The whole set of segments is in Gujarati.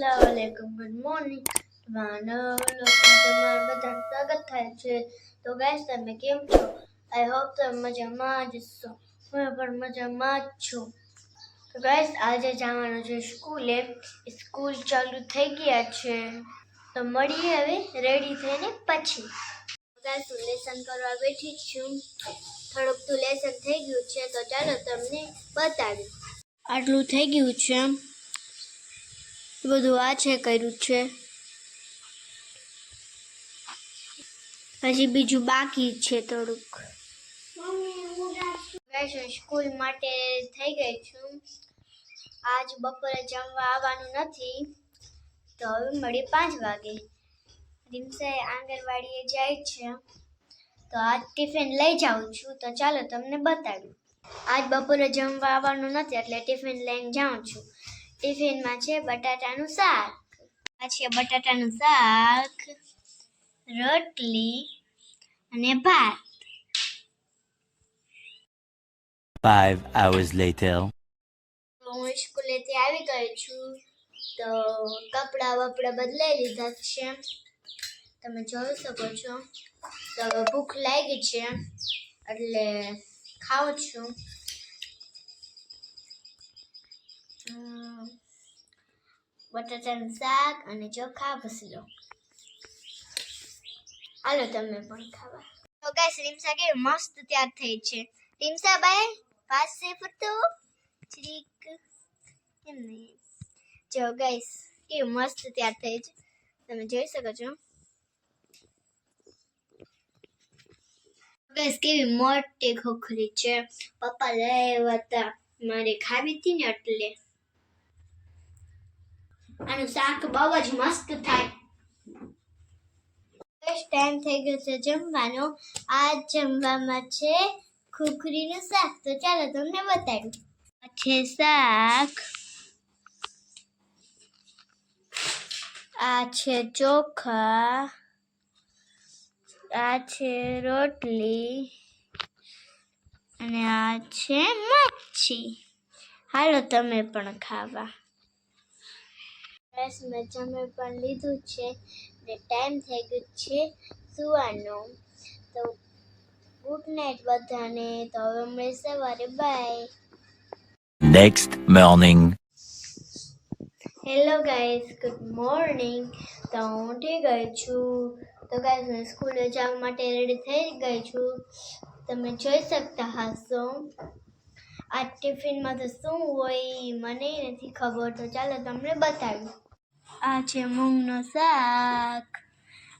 અસલામુઅલૈકુમ ગુડ મોર્નિંગ તમારા તમારા બધા સ્વાગત થાય છે તો ગાઈસ તમે કેમ છો આઈ હોપ તમે મજામાં જ છો હું પણ મજામાં જ છું તો ગાઈસ આજે જવાનું છે સ્કૂલે સ્કૂલ ચાલુ થઈ ગયા છે તો મળીએ હવે રેડી થઈને પછી ગાઈસ હું લેસન કરવા બેઠી છું થોડુંક તો લેસન થઈ ગયું છે તો ચાલો તમને બતાવી આટલું થઈ ગયું છે બધું આ છે, કર્યું છે. હજી બીજું બાકી છે થોડુંક. સ્કૂલ માટે થઈ ગઈ છું. આજ બપોરે જમવા આવવાનું નથી. તો હવે મળી પાંચ વાગે. રીમસાએ આંગણવાડીએ જાય છે. તો આજ ટિફિન લઈ જાઉં છું. તો ચાલો તમને બતાડું. આજ બપોરે જમવા આવવાનું નથી, એટલે ટિફિન લઈને જાઉં છું. ટિફિનમાં છે બટાટાનું શાક. આ છે બટાટાનું શાક રોટલી અને ભાત. Five hours later. હું સ્કૂલેથી આવી ગઈ છું તો કપડાં વપડા બદલાઈ લીધા છે. તમે જોઈ શકો છો. તો ભૂખ લાગી છે એટલે ખાઉં છું. બટાટાનું શાક અને ચોખા ભસલો. હાલો તમે પણ ખાવા. તો ગાઈસ રીમસા કેવી મસ્ત તૈયાર થઈ છે. રીમસા બાય, પાસે ફરતો ચીક નહીં? જો ગાઈસ કે મસ્ત તૈયાર થઈ છે. તમે જોઈ શકો છો. ગાઈસ કેવી મોટી ખોખરી છે. પપ્પા લઈ આવ્યા હતા. મારે ખાવી હતી ને એટલે. આનું શાક બહુ જ મસ્ત થાય. ટાઈમ થઈ ગયો છે જમવાનો. આ જમવામાં છે ખુખરીનું શાક. તો ચાલો તમને બતાડું. છે શાક. આ છે ચોખા. આ છે રોટલી. અને આ છે મચ્છી. હાલો તમે પણ ખાવા. બસ મેં પણ લીધું છે ને ટાઈમ થઈ ગયો છે સુવાનો. તો ગુડ નાઇટ બધાને. તો હવે મળે સવારે. Bye next morning hello guys good morning તો હું ઉઠી ગઈ છું. તો ગાઈઝ હું સ્કૂલે જવા માટે રેડી થઈ ગઈ છું. તમે જોઈ શકતા હશો. આ ટિફિનમાં તો શું હોય મને નથી ખબર. તો ચાલો તમને બતાવું. આ છે મૂંગનો શાક,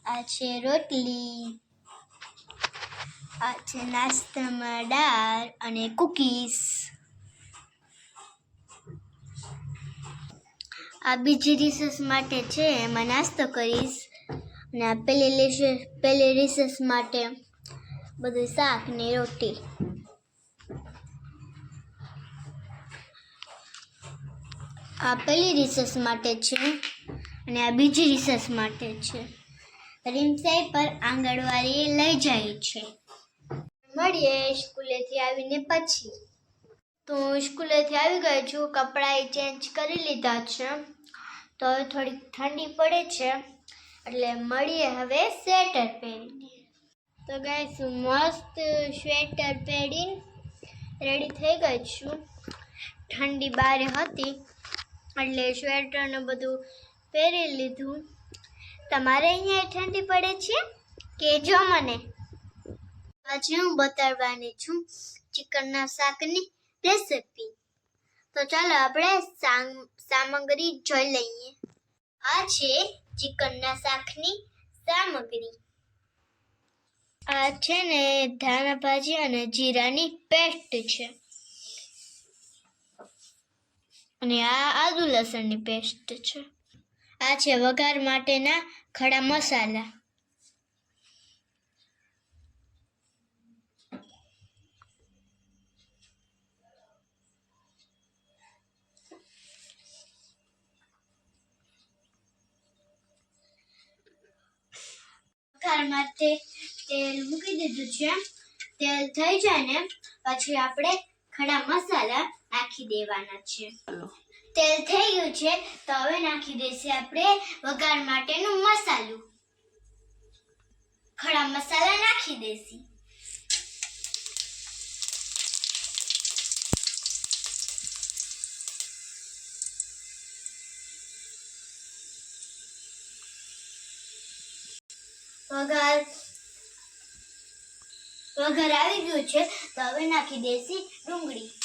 આ છે રોટલી, આ છે નાસ્તામાં દાળ અને કૂકીઝ. આ બીજી રિસેસ માટે છે, એમાં નાસ્તો કરીશ. અને આ પહેલી પેલી રિસેસ માટે બધું શાક ને રોટી આ પેલી રિસેસ માટે છે અને આ બીજી રિસેસ માટે છે. રીમસાઈ પર આંગણવાડીએ લઈ જાય છે. મળીએ સ્કૂલેથી આવીને પછી. તો સ્કૂલેથી આવી ગઈ છું કપડાં ચેન્જ કરી લીધા છે. તો હવે થોડીક ઠંડી પડે છે, એટલે મળીએ હવે સ્વેટર પહેરીને. તો ગાઈસ મસ્ત સ્વેટર પહેરીને રેડી થઈ ગઈ છું. ઠંડી બારે હતી. એટલે સ્વેટર ને બધું પહેરી લીધું. તમારે અહીંયા ઠંડી પડે છે કહેજો મને? આજે હું બતાવવાની છું ચિકનના શાકની રેસિપી. તો ચાલો આપણે સામ- સામગ્રી જોઈ લઈએ. આ છે ચિકનના શાકની સામગ્રી. આ છે ને ધાણા ભાજી અને જીરાની પેસ્ટ છે. અને આ આદુ લસણની પેસ્ટ છે. આ છે વઘાર માટેના ખડા મસાલા. વઘાર માટે તેલ મૂકી દીધું છે. તેલ થઈ જાય ને પછી આપણે ખડા મસાલા નાખી દેવાના છે. તેલ થઈ ગયું છે. તો હવે નાખી દેશે આપણે વઘાર માટેનું મસાલું. ખડા મસાલા નાખી દેશી વઘાર વઘાર આવી ગયું છે. તો હવે નાખી દેસી ડુંગળી.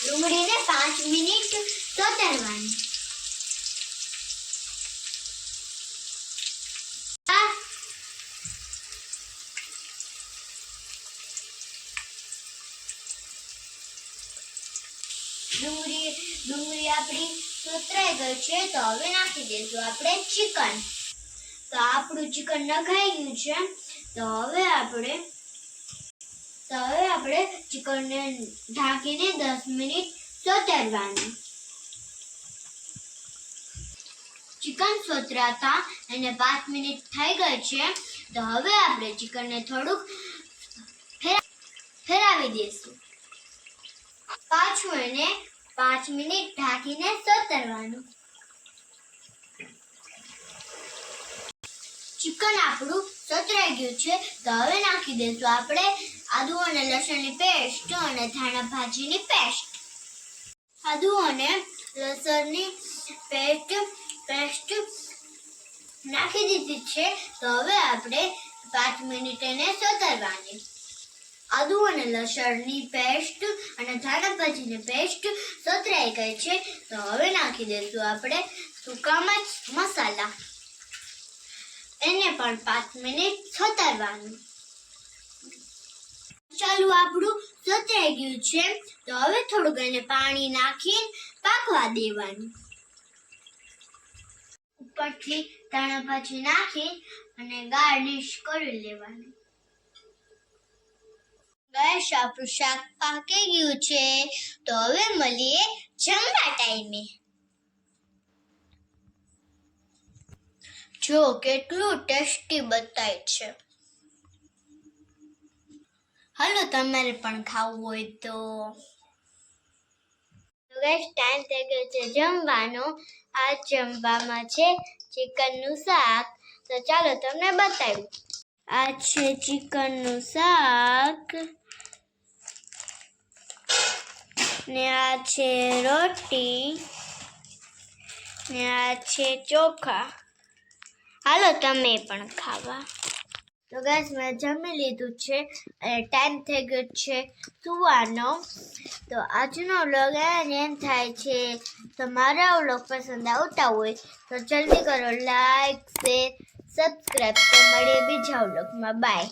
ડુંગળીને પાંચ મિનિટ સોતરવાની આ ડુંગળી ડુંગળી આપણી સોતરાઈ ગઈ છે તો હવે નાખી દઈશું આપણે ચિકન તો આપણું ચિકન નખાઈ ગયું છે તો હવે આપણે તો હવે આપણે ચિકનને ઢાંકીને દસ મિનિટ સોતરવાનું. ચિકન સોતરાતા એને પાંચ મિનિટ થઈ ગઈ છે, તો હવે આપણે ચિકનને થોડુંક ફેરાવી દઈશું. પાછું એને પાંચ મિનિટ ઢાંકીને સોતરવાનું. ચિકન આપણું સતરાઈ ગયું છે. તો હવે નાખી દઈશું આપણે આદુ અને લસણની પેસ્ટ અને ધાણા ભાજીની પેસ્ટ. આદુ અને લસણની પેસ્ટ પેસ્ટ નાખી દીધી છે. તો હવે આપણે પાંચ મિનિટ એને સતરવાની. આદુ અને લસણની પેસ્ટ અને ધાણા ભાજીની પેસ્ટ સતરાઈ ગઈ છે. તો હવે નાખી દઈશું આપણે સુકા મસાલા. એને પણ પાંચ મિનિટ સોતરવાનું ચાલુ આપણું સતરાઈ ગયું છે. તો હવે થોડુંક એને પાણી નાખી પાકવા દેવાનું. ઉપરથી ધાણા ભાજી નાખી અને ગાર્નિશ કરી લેવાનું. બસ આપણું શાક પાકી ગયું છે. તો હવે મળીએ જમવા ટાઈમે. જો કેટલું ટેસ્ટી બતાય છે. હાલો, તમારે પણ ખાવું હોય તો. ગેસ ટાઈમ થઈ ગયો છે જમવાનો. આ જમવામાં છે ચિકનનું શાક. તો ચાલો તમને બતાવ્યું આ છે ચિકનનું શાક. ને આ છે રોટી. ને આ છે ચોખા. હાલો, તમે પણ ખાવા. તો ગાઈસ મેં જમી લીધું છે. અને ટાઈમ થઈ ગયો છે સુવાનો. તો આજનો વ્લોગ એમ થાય છે તો મારા વ્લોગ પસંદ આવતા હોય તો જલ્દી કરો લાઈક શેર સબસ્ક્રાઈબ તો મળીએ બીજા વ્લોગમાં બાય